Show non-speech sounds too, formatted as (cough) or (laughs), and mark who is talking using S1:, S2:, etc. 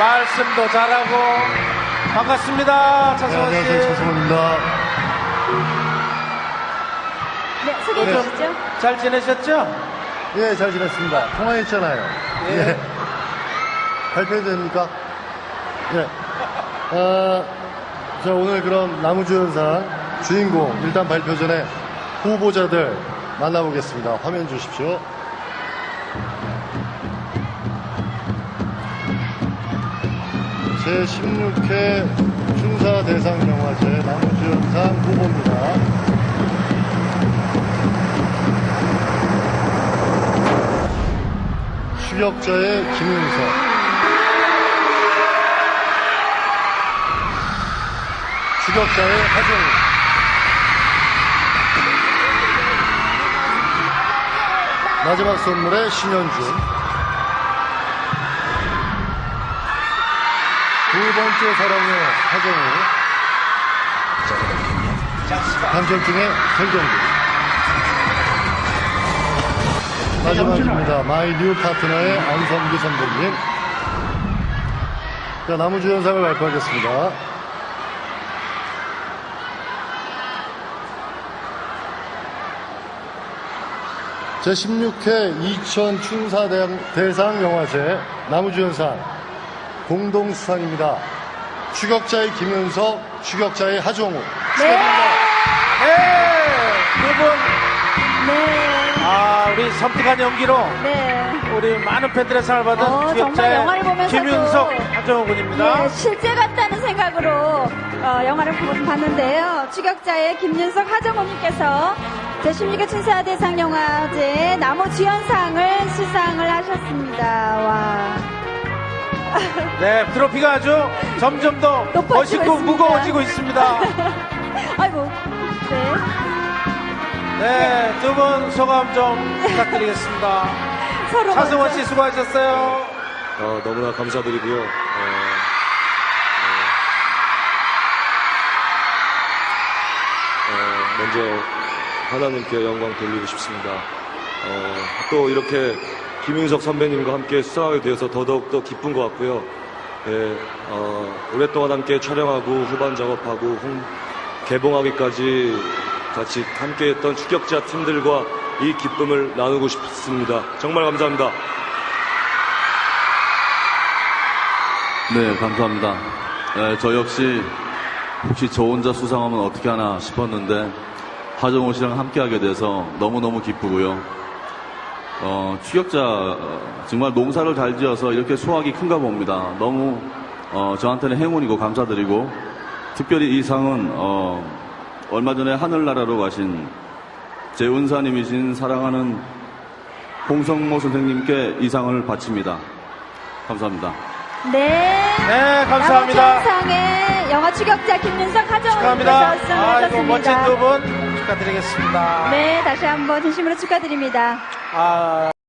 S1: 말씀도 잘하고 반갑습니다.
S2: 네,
S1: 차승원
S2: 안녕하세요.
S1: 씨.
S2: 차승원입니다.
S3: 네, 소개해
S2: 네.
S3: 주시죠.
S1: 잘 지내셨죠?
S2: 예, 잘 지냈습니다. 통화했잖아요.
S1: 예.
S2: 예. 발표해도 됩니까? 예. 아, 자, 오늘 그럼 나무주연상 주인공 일단 발표 전에 후보자들 만나보겠습니다. 화면 주십시오. 제16회 중사 대상 영화제 나무주연상 후보입니다. 추격자의 김윤석. 추격자의 하정우. 마지막 선물의 신현준 두 번째 사랑의 하정우 단절중의 설경구 마지막입니다. 마이 뉴 파트너의 안성기 선배님. 자, 나무주연상을 발표하겠습니다. 제16회 2000 춘사대상 영화제 나무주연상 공동 수상입니다. 추격자의 김윤석, 추격자의 하정우. 축하드립니다.
S1: 네, 두 분,
S3: 네.
S1: 아, 우리 섬뜩한 연기로
S3: 네.
S1: 우리 많은 팬들의 사랑을 받은
S3: 어, 정말 영화를 보면서도
S1: 김윤석, 하정우 군입니다.
S3: 예, 실제 같다는 생각으로 어, 영화를 보- 봤는데요. 추격자의 김윤석 하정우님께서 제16회 춘사대상 영화제 나무 주연상을 수상을 하셨습니다. 와.
S1: 네, 트로피가 아주 점점 더
S3: 높아지고
S1: 멋있고
S3: 있습니다.
S1: 무거워지고 있습니다. (laughs)
S3: 아이고. 네.
S1: 네, 두 분 소감 좀 부탁드리겠습니다. (laughs)
S3: 서로
S1: 차승원 씨 수고하셨어요.
S4: 어, 너무나 감사드리고요. 어, 어, 어, 먼저 하나님께 영광 돌리고 싶습니다. 어, 또 이렇게 김윤석 선배님과 함께 수상하게 되어서 더더욱 더 기쁜 것 같고요. 예, 어, 오랫동안 함께 촬영하고 후반 작업하고 홍- 개봉하기까지 같이 함께했던 추격자 팀들과 이 기쁨을 나누고 싶습니다. 정말 감사합니다.
S5: 네, 감사합니다. 네, 저 역시 혹시 저 혼자 수상하면 어떻게 하나 싶었는데 하정우 씨랑 함께하게 돼서 너무너무 기쁘고요. 어, 추격자 어, 정말 농사를 잘 지어서 이렇게 수확이 큰가 봅니다. 너무 어, 저한테는 행운이고 감사드리고 특별히 이 상은 어, 얼마 전에 하늘나라로 가신 제 은사님이신 사랑하는 홍성모 선생님께 이 상을 바칩니다. 감사합니다.
S3: 네.
S1: 네, 감사합니다.
S3: 나무주연상의 영화 추격자 김윤석 하정우 님께서
S1: 축하합니다.
S3: 수상을
S1: 아이고, 멋진. 두 분 축하드리겠습니다.
S3: 네, 다시 한번 진심으로 축하드립니다.
S1: 아.